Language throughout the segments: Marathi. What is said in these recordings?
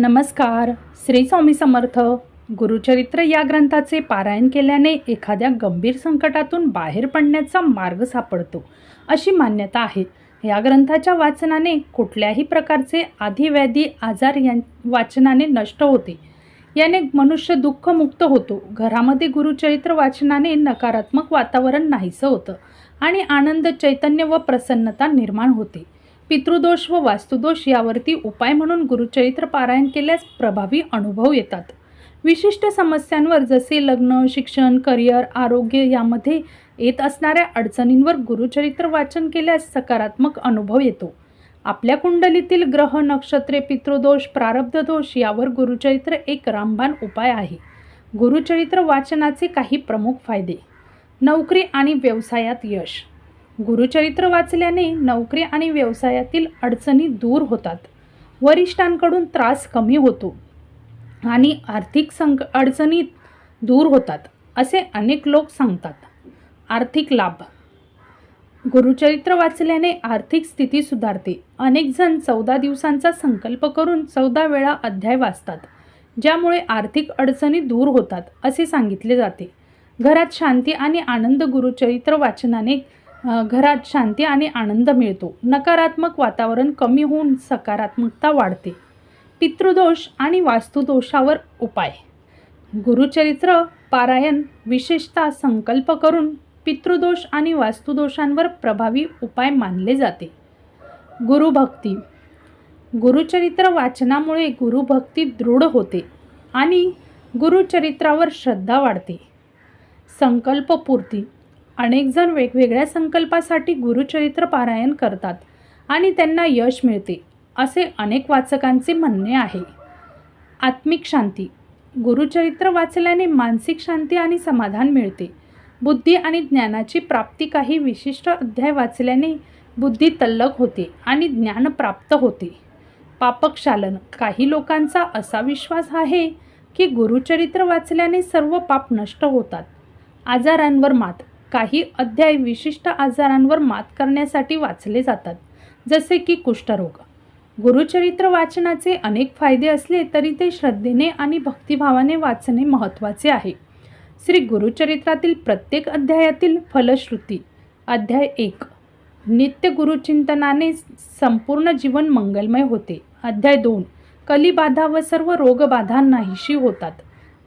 नमस्कार. श्री स्वामी समर्थ. गुरुचरित्र या ग्रंथाचे पारायण केल्याने एखाद्या गंभीर संकटातून बाहेर पडण्याचा मार्ग सापडतो अशी मान्यता आहे. या ग्रंथाच्या वाचनाने कुठल्याही प्रकारचे आधीव्याधी आजार या वाचनाने नष्ट होते. याने मनुष्य दुःखमुक्त होतो. घरामध्ये गुरुचरित्र वाचनाने नकारात्मक वातावरण नाहीसं होतं आणि आनंद चैतन्य व प्रसन्नता निर्माण होते. पितृदोष व वास्तुदोष यावरती उपाय म्हणून गुरुचरित्र पारायण केल्यास प्रभावी अनुभव येतात. विशिष्ट समस्यांवर जसे लग्न शिक्षण करिअर आरोग्य यामध्ये येत असणाऱ्या अडचणींवर गुरुचरित्र वाचन केल्यास सकारात्मक अनुभव येतो. आपल्या कुंडलीतील ग्रह नक्षत्रे पितृदोष प्रारब्ध दोष यावर गुरुचरित्र एक रामबाण उपाय आहे. गुरुचरित्र वाचनाचे काही प्रमुख फायदे. नोकरी आणि व्यवसायात यश. गुरुचरित्र वाचल्याने नोकरी आणि व्यवसायातील अडचणी दूर होतात. वरिष्ठांकडून त्रास कमी होतो आणि आर्थिक संक अडचणी दूर होतात असे अनेक लोक सांगतात. आर्थिक लाभ. गुरुचरित्र वाचल्याने आर्थिक स्थिती सुधारते. अनेक जण चौदा दिवसांचा संकल्प करून चौदा वेळा अध्याय वाचतात ज्यामुळे आर्थिक अडचणी दूर होतात असे सांगितले जाते. घरात शांती आणि आनंद गुरुचरित्र वाचनाने घरात शांती आणि आनंद मिळतो. नकारात्मक वातावरण कमी होऊन सकारात्मकता वाढते. पितृदोष आणि वास्तुदोषावर उपाय. गुरुचरित्र पारायण विशेषतः संकल्प करून पितृदोष आणि वास्तुदोषांवर प्रभावी उपाय मानले जाते. गुरुभक्ती. गुरुचरित्र वाचनामुळे गुरुभक्ती दृढ होते आणि गुरुचरित्रावर श्रद्धा वाढते. संकल्पपूर्ती. अनेकजण वेगवेगळ्या संकल्पासाठी गुरुचरित्र पारायण करतात आणि त्यांना यश मिळते असे अनेक वाचकांचे म्हणणे आहे. आत्मिक शांती. गुरुचरित्र वाचल्याने मानसिक शांती आणि समाधान मिळते. बुद्धी आणि ज्ञानाची प्राप्ती काही विशिष्ट अध्याय वाचल्याने बुद्धी तल्लक होते आणि ज्ञान प्राप्त होते. पापक्षालन काही लोकांचा असा विश्वास आहे की गुरुचरित्र वाचल्याने सर्व पाप नष्ट होतात. आजारांवर मात. काही अध्याय विशिष्ट आजारांवर मात करण्यासाठी वाचले जातात जसे की कुष्ठरोग. गुरुचरित्र वाचनाचे अनेक फायदे असले तरी ते श्रद्धेने आणि भक्तिभावाने वाचणे महत्त्वाचे आहे. श्री गुरुचरित्रातील प्रत्येक अध्यायातील फलश्रुती अध्याय एक नित्य गुरुचिंतनाने संपूर्ण जीवन मंगलमय होते. अध्याय दोन कलिबाधा व सर्व रोगबाधा नाहीशी होतात.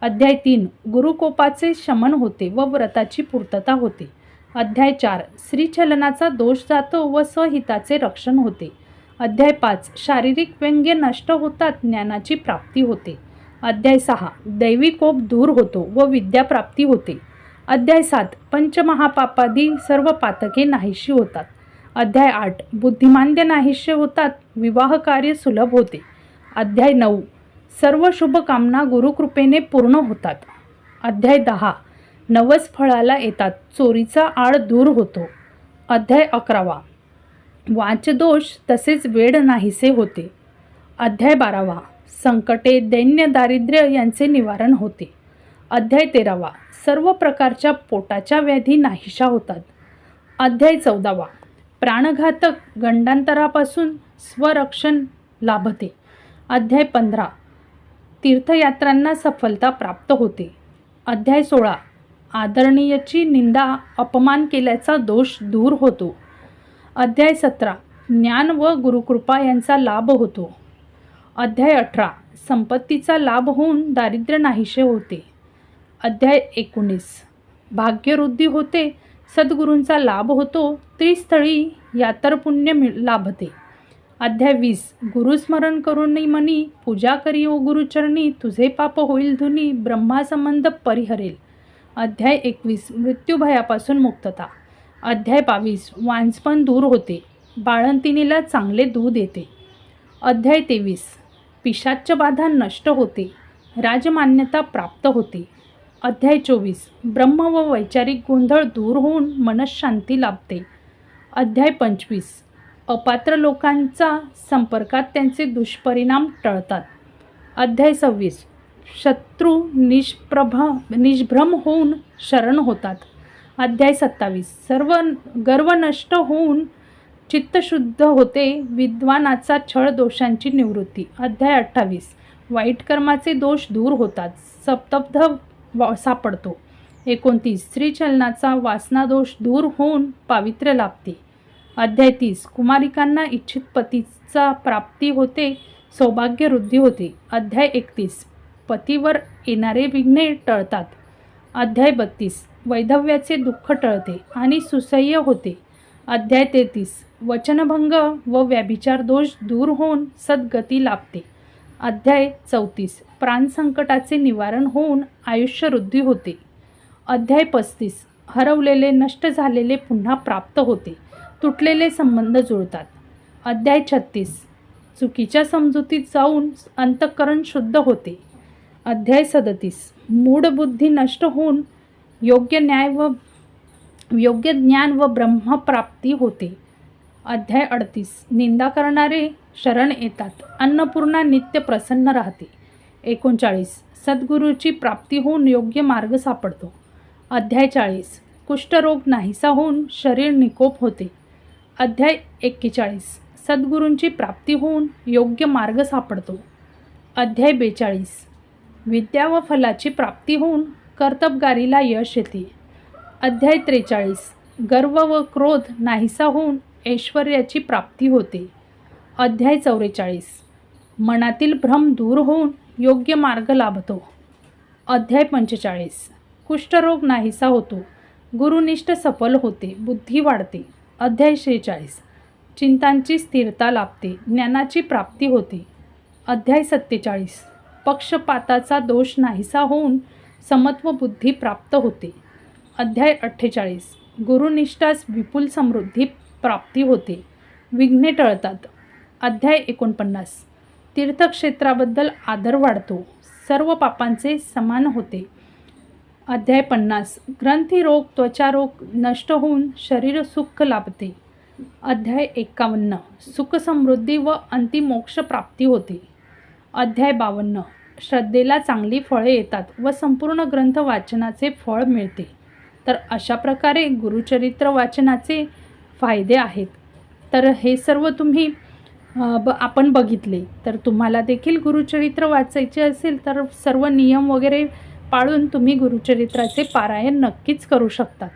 अध्याय तीन गुरुकोपाचे शमन होते व व्रताची पूर्तता होते. अध्याय चार श्रीचलनाचा दोष जातो व स्वहिताचे रक्षण होते. अध्याय पाच शारीरिक व्यंग्य नष्ट होतात ज्ञानाची प्राप्ती होते. अध्याय सहा दैवी कोप दूर होतो व विद्याप्राप्ती होते. अध्याय सात पंचमहापापादी सर्व पातके नाहीशी होतात. अध्याय आठ बुद्धिमांद्य नाहीशे होतात विवाह कार्य सुलभ होते. अध्याय नऊ सर्व शुभकामना गुरुकृपेने पूर्ण होतात. अध्याय दहा. नवस फळाला येतात. चोरीचा आळ दूर होतो. अध्याय अकरावा. वाचदोष तसेच वेळ नाहीसे होते. अध्याय बारावा. संकटे दैन्य दारिद्र्य यांचे निवारण होते. अध्याय तेरावा. सर्व प्रकारच्या पोटाच्या व्याधी नाहीशा होतात. अध्याय चौदावा. प्राणघातक गंडांतरापासून स्वरक्षण लाभते. अध्याय पंधरा. तीर्थयात्रांना सफलता प्राप्त होते. अध्याय सोळा. आदरणीयची निंदा अपमान केल्याचा दोष दूर होतो. अध्याय सतरा. ज्ञान व गुरुकृपा यांचा लाभ होतो. अध्याय अठरा. संपत्तीचा लाभ होऊन दारिद्र्य नाहीसे होते. अध्याय एकोणीस. भाग्यवृद्धी होते. सद्गुरूंचा लाभ होतो. त्रिस्थळी यातर पुण्य मिळ लाभते. अध्याय वीस. गुरुस्मरण करूनही मनी पूजा करी ओ गुरुचरणी तुझे पाप होईल धुनी ब्रह्मासंबंध परिहरेल. अध्याय एकवीस. मृत्यूभयापासून मुक्तता. अध्याय बावीस. वांसपण दूर होते. बाळंतिणीला चांगले दूध येते. अध्याय तेवीस. पिशाच्य बाधा नष्ट होते. राजमान्यता प्राप्त होते. अध्याय चोवीस. ब्रह्म व वैचारिक गोंधळ दूर होऊन मनशांती लाभते. अध्याय पंचवीस. अपात्र लोकांचा संपर्कात त्यांचे दुष्परिणाम टळतात. अध्याय सव्वीस. शत्रू निष्प्रभ निष्भ्रम होऊन शरण होतात. अध्याय सत्तावीस. सर्व गर्व नष्ट होऊन चित्तशुद्ध होते विद्वानाचा छळ दोषांची निवृत्ती. अध्याय अठ्ठावीस. वाईट कर्माचे दोष दूर होतात. सप्तब्ध सापडतो. एकोणतीस. स्त्रीचलनाचा वासनादोष दूर होऊन पावित्र्य लाभते. अध्याय तीस. कुमारिकांना इच्छित पतीचा प्राप्ती होते सौभाग्य वृद्धी होते. अध्याय एकतीस. पतीवर येणारे विघ्ने टळतात. अध्याय बत्तीस. वैधव्याचे दुःख टळते आणि सुसह्य होते. अध्याय तेहतीस. वचनभंग व व्याभिचार दोष दूर होऊन सद्गती लाभते. अध्याय चौतीस. प्राणसंकटाचे निवारण होऊन आयुष्य वृद्धी होते. अध्याय पस्तीस. हरवलेले नष्ट झालेले पुन्हा प्राप्त होते. तुटलेले संबंध जुळतात. अध्याय छत्तीस. चुकीच्या समजुतीत जाऊन अंतःकरण शुद्ध होते. अध्याय सदतीस. मूढबुद्धी नष्ट होऊन योग्य न्याय व योग्य ज्ञान व ब्रह्मप्राप्ती होते. अध्याय अडतीस. निंदा करणारे शरण येतात. अन्नपूर्णा नित्य प्रसन्न राहते. एकोणचाळीस. सद्गुरूची प्राप्ती होऊन योग्य मार्ग सापडतो. अध्याय चाळीस. कुष्ठरोग नाहीसा होऊन शरीर निकोप होते. अध्याय एक्केचाळीस. सद्गुरूंची प्राप्ती होऊन योग्य मार्ग सापडतो. अध्याय बेचाळीस. विद्या व फलाची प्राप्ती होऊन कर्तबगारीला यश येते. अध्याय त्रेचाळीस. गर्व व क्रोध नाहीसा होऊन ऐश्वर्याची प्राप्ती होते. अध्याय चौवेचाळीस. मनातील भ्रम दूर होऊन योग्य मार्ग लाभतो. अध्याय पंचेचाळीस. कुष्ठरोग नाहीसा होतो. गुरुनिष्ठ सफल होते. बुद्धी वाढते. अध्याय शेहेचाळीस. चिंतांची स्थिरता लाभते ज्ञानाची प्राप्ती होते. अध्याय सत्तेचाळीस. पक्षपाताचा दोष नाहीसा होऊन समत्व बुद्धी प्राप्त होते. अध्याय अठ्ठेचाळीस. गुरुनिष्ठास विपुल समृद्धी प्राप्ती होते. विघ्ने टळतात. अध्याय एकोणपन्नास. तीर्थक्षेत्राबद्दल आदर वाढतो. सर्व पापांचे समान होते. अध्याय पन्नास. ग्रंथी रोग त्वचारोग नष्ट होऊन शरीर सुख लाभते. अध्याय एकावन्न. सुखसमृद्धी व अंतिमोक्ष प्राप्ती होते. अध्याय बावन्न. श्रद्धेला चांगली फळे येतात व संपूर्ण ग्रंथ वाचनाचे फळ मिळते. तर अशा प्रकारे गुरुचरित्र वाचनाचे फायदे आहेत. तर हे सर्व तुम्ही ब आपण बघितले. तर तुम्हाला देखील गुरुचरित्र वाचायचे असेल तर सर्व नियम वगैरे पाळून तुम्ही गुरुचरित्राचे पारायण नक्कीच करू शकतात.